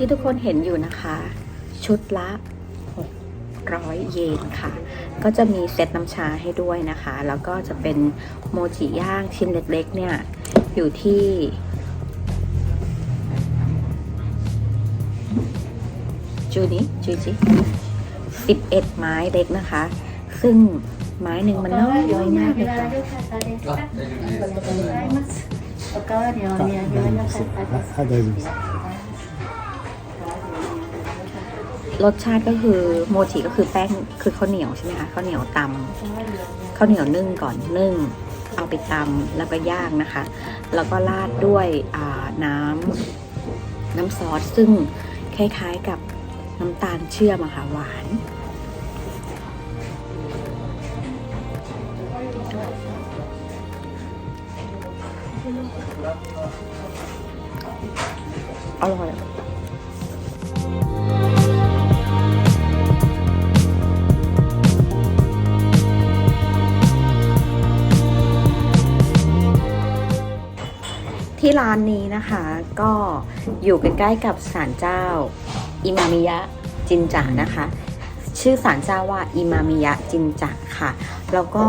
ที่ทุกคนเห็นอยู่นะคะ ชุดละ 600 เยนค่ะ ก็จะมีเซตน้ำชาให้ด้วยนะคะ แล้วก็จะเป็นโมจิย่างชิ้นเล็กๆ เนี่ย อยู่ที่ จูนี้จูจิสิบเอ็ดไม้เล็กนะคะ ซึ่งไม้หนึ่งมันน้อยน้อยมากเลยค่ะ おかわりお土産はなかったですかはい、大丈夫です。 รสชาติก็คือโมจิก็คือแป้งคือข้าวเหนียวใช่ไหมคะข้าวเหนียวตำข้าวเหนียวนึ่งก่อนนึ่ง เอาไปตำแล้วก็ย่างนะคะ แล้วก็ราดด้วยอ่าน้ำน้ำซอสซึ่งคล้ายๆกับน้ำตาลเชื่อมอะค่ะหวาน อร่อย ที่ร้านนี้นะคะก็อยู่ใกล้ๆกับศาลเจ้าอิมามิยะจินจานะคะ ชื่อศาลเจ้าว่าอิมามิยะจินจาค่ะ แล้วก็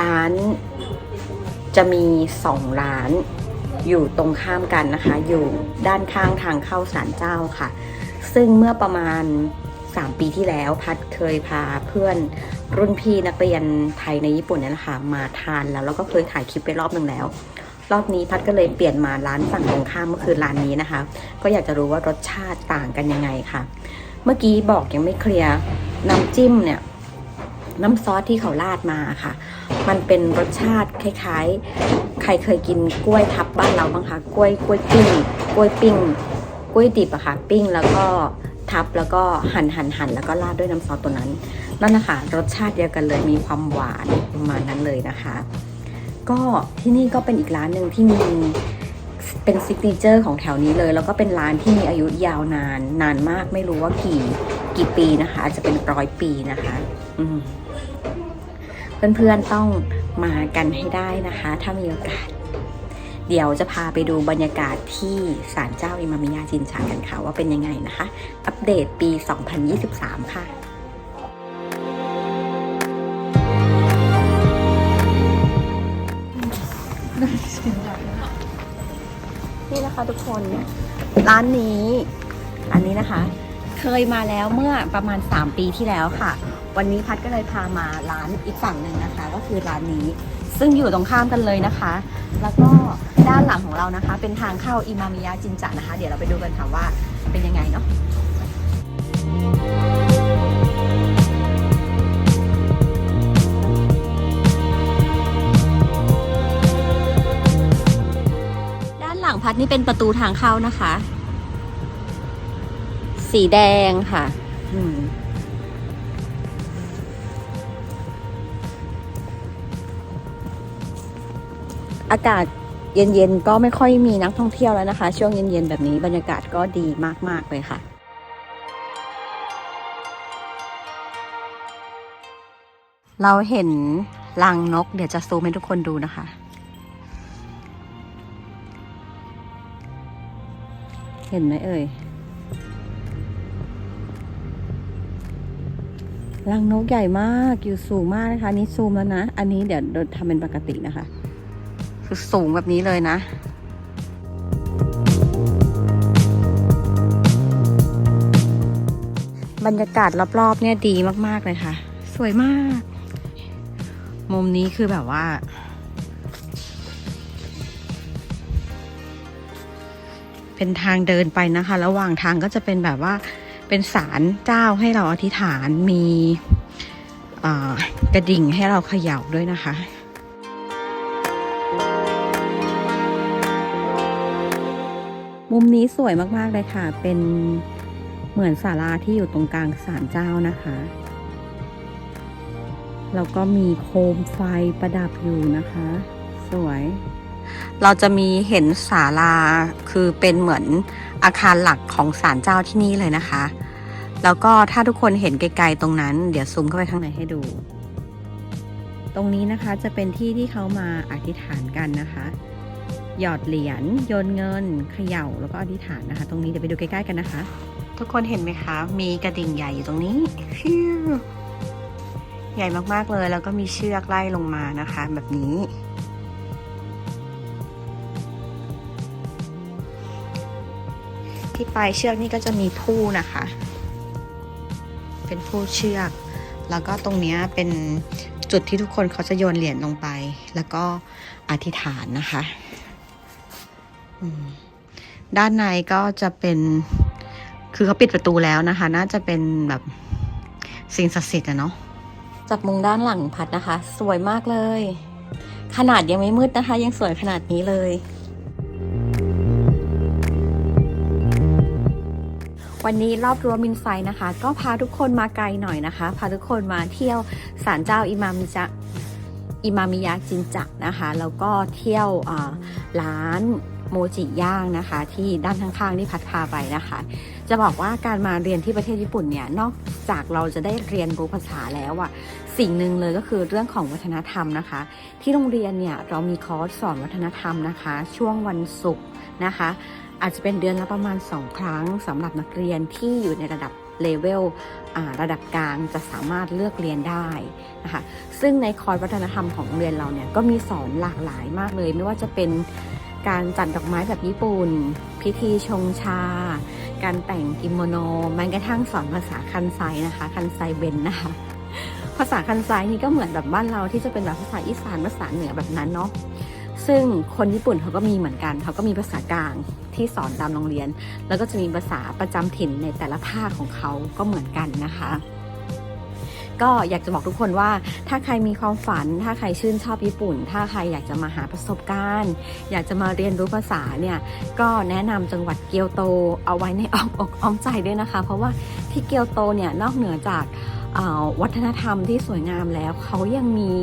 ร้านจะมีสองร้านอยู่ตรงข้ามกันนะคะ อยู่ด้านข้างทางเข้าศาลเจ้าค่ะ ซึ่งเมื่อประมาณ 3 ปีที่แล้วพัดเคยพาเพื่อนรุ่นพี่นักเรียนไทยในญี่ปุ่นเนี่ยแหละค่ะมาทานแล้วแล้วก็เคยถ่ายคลิปไปรอบหนึ่งแล้ว รอบนี้พัดก็เลยเปลี่ยนมาร้านฝั่งตรงข้ามก็คือร้านนี้นะคะ ก็อยากจะรู้ว่ารสชาติต่างกันยังไงค่ะ เมื่อกี้บอกยังไม่เคลียร์น้ำจิ้มเนี่ยน้ำซอสที่เขาราดมาค่ะ มันเป็นรสชาติคล้ายๆ ใครเคยกินกล้วยทับบ้านเราบ้างคะ กล้วยกล้วยปิ้ง กล้วยปิ้ง กล้วยดิบอะค่ะ ปิ้งแล้วก็ทับแล้วก็หั่นหั่นหั่นแล้วก็ราดด้วยน้ำซอสตัวนั้น นั่นนะคะรสชาติเดียวกันเลยมีความหวานประมาณนั้นเลยนะคะ ก็ที่นี่ก็เป็นอีกร้านหนึ่งที่มีเป็นซิกเนเจอร์ของแถวนี้เลย แล้วก็เป็นร้านที่มีอายุยาวนาน นานมากไม่รู้ว่ากี่กี่ปีนะคะ อาจจะเป็นร้อยปีนะคะเพื่อนๆต้องมากันให้ได้นะคะ ถ้ามีโอกาส เดี๋ยวจะพาไปดูบรรยากาศที่ศาลเจ้าอิมามิยาจินชากันค่ะว่าเป็นยังไงนะคะ อัปเดตปี 2023 ค่ะ นะคะทุกคนร้านนี้อันนี้นะคะ เคยมาแล้วเมื่อประมาณ 3 ปีที่แล้วค่ะ วันนี้พัดก็เลยพามาร้านอีกฝั่งหนึ่งนะคะ ก็คือร้านนี้ซึ่งอยู่ตรงข้ามกันเลยนะคะ แล้วก็ด้านหลังของเรานะคะ เป็นทางเข้าอิมามิยะจินจะนะคะ เดี๋ยวเราไปดูกันค่ะว่าเป็นยังไงเนาะ พัดนี่เป็นประตูทางเข้านะคะ สีแดงค่ะอืมอากาศเย็นๆ ก็ไม่ค่อยมีนักท่องเที่ยวแล้วนะคะ ช่วงเย็นๆ แบบนี้บรรยากาศก็ดีมากๆเลยค่ะ เราเห็นรังนก เดี๋ยวจะซูมให้ทุกคนดูนะคะ เห็นไหมเอ่ยรังนกใหญ่มากอยู่สูงมากนะคะ นี่ซูมแล้วนะ อันนี้เดี๋ยวเราทำเป็นปกตินะคะ คือสูงแบบนี้เลยนะบรรยากาศรอบๆเนี่ยดีมากๆเลยค่ะ สวยมาก มุมนี้คือแบบว่า เป็นทางเดินไปนะคะ ระหว่างทางก็จะเป็นแบบว่าเป็นศาลเจ้าให้เราอธิษฐานมีกระดิ่งให้เราเขย่าด้วยนะคะมุมนี้สวยมาก ๆ เลยค่ะ เป็นเหมือนศาลาที่อยู่ตรงกลางศาลเจ้านะคะ แล้วก็มีโคมไฟประดับอยู่นะคะ สวย เราจะมีเห็นศาลาคือเป็นเหมือนอาคารหลักของศาลเจ้าที่นี่เลยนะคะ แล้วก็ถ้าทุกคนเห็นไกลๆตรงนั้น เดี๋ยวซูมเข้าไปข้างในให้ดู ตรงนี้นะคะจะเป็นที่ที่เขามาอธิษฐานกันนะคะ หยอดเหรียญโยนเงินเขย่าแล้วก็อธิษฐานนะคะ ตรงนี้เดี๋ยวไปดูใกล้ๆกันนะคะ ทุกคนเห็นไหมคะ มีกระดิ่งใหญ่อยู่ตรงนี้ฟิวใหญ่มากๆเลยแล้วก็มีเชือกไล่ลงมานะคะ แบบนี้ ที่ปลายเชือกนี่ก็จะมีผู้นะคะ เป็นผู้เชือก แล้วก็ตรงนี้เป็นจุดที่ทุกคนเขาจะโยนเหรียญลงไป แล้วก็อธิษฐานนะคะด้านในก็จะเป็น คือเขาปิดประตูแล้วนะคะ น่าจะเป็นแบบสิ่งศักดิ์สิทธิ์อะเนาะจากมุมด้านหลังพัดนะคะ สวยมากเลย ขนาดยังไม่มืดนะคะ ยังสวยขนาดนี้เลย วันนี้รอบรั้วมินไซนะคะ ก็พาทุกคนมาไกลหน่อยนะคะ พาทุกคนมาเที่ยวศาลเจ้าอิมามิจะอิมามิยะจินจักนะคะ แล้วก็เที่ยวร้านโมจิย่างนะคะ ที่ด้านข้างๆที่พัดพาไปนะคะ จะบอกว่าการมาเรียนที่ประเทศญี่ปุ่นเนี่ยนอกจากเราจะได้เรียนรู้ภาษาแล้วอะสิ่งหนึ่งเลยก็คือเรื่องของวัฒนธรรมนะคะ ที่โรงเรียนเนี่ยเรามีคอร์สสอนวัฒนธรรมนะคะ ช่วงวันศุกร์นะคะ อาจจะเป็นเดือนละประมาณ 2 ครั้งสำหรับนักเรียนที่อยู่ในระดับเลเวลระดับกลางจะสามารถเลือกเรียนได้นะคะซึ่งในคอร์สวัฒนธรรมของโรงเรียนเราเนี่ยก็มีสอนหลากหลายมากเลย ไม่ว่าจะเป็นการจัดดอกไม้แบบญี่ปุ่น พิธีชงชา การแต่งกิโมโนแม้กระทั่งสอนภาษาคันไซนะคะ คันไซเบนนะคะ ภาษาคันไซนี่ก็เหมือนแบบบ้านเราที่จะเป็นแบบภาษาอีสานภาษาเหนือแบบนั้นเนาะ ซึ่งคนญี่ปุ่นเขาก็มีเหมือนกัน เขาก็มีภาษากลางที่สอนตามโรงเรียน แล้วก็จะมีภาษาประจำถิ่นในแต่ละภาคของเขาก็เหมือนกันนะคะ ก็อยากจะบอกทุกคนว่า ถ้าใครมีความฝัน ถ้าใครชื่นชอบญี่ปุ่น ถ้าใครอยากจะมาหาประสบการณ์ อยากจะมาเรียนรู้ภาษาเนี่ย ก็แนะนำจังหวัดเกียวโตเอาไว้ในอ้อมอกอ้อมใจด้วยนะคะ เพราะว่าที่เกียวโตเนี่ยนอกเหนือจากวัฒนธรรมที่สวยงามแล้วเขายังมี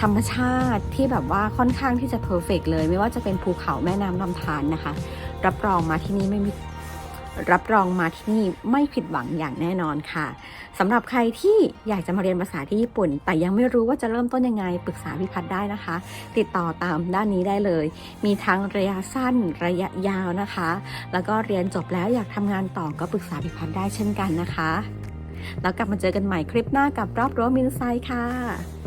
ธรรมชาติที่แบบว่าค่อนข้างที่จะเพอร์เฟกเลย ไม่ว่าจะเป็นภูเขาแม่น้ำลำธารนะคะ รับรองมาที่นี่ไม่มีรับรองมาที่นี่ไม่ผิดหวังอย่างแน่นอนค่ะสำหรับใครที่อยากจะมาเรียนภาษาที่ญี่ปุ่น แต่ยังไม่รู้ว่าจะเริ่มต้นยังไงปรึกษาพิพัฒน์ได้นะคะ ติดต่อตามด้านนี้ได้เลย มีทั้งระยะสั้นระยะยาวนะคะ แล้วก็เรียนจบแล้วอยากทำงานต่อก็ปรึกษาพิพัฒน์ได้เช่นกันนะคะ แล้วกลับมาเจอกันใหม่คลิปหน้ากับรอบรั้วมินไซค่ะ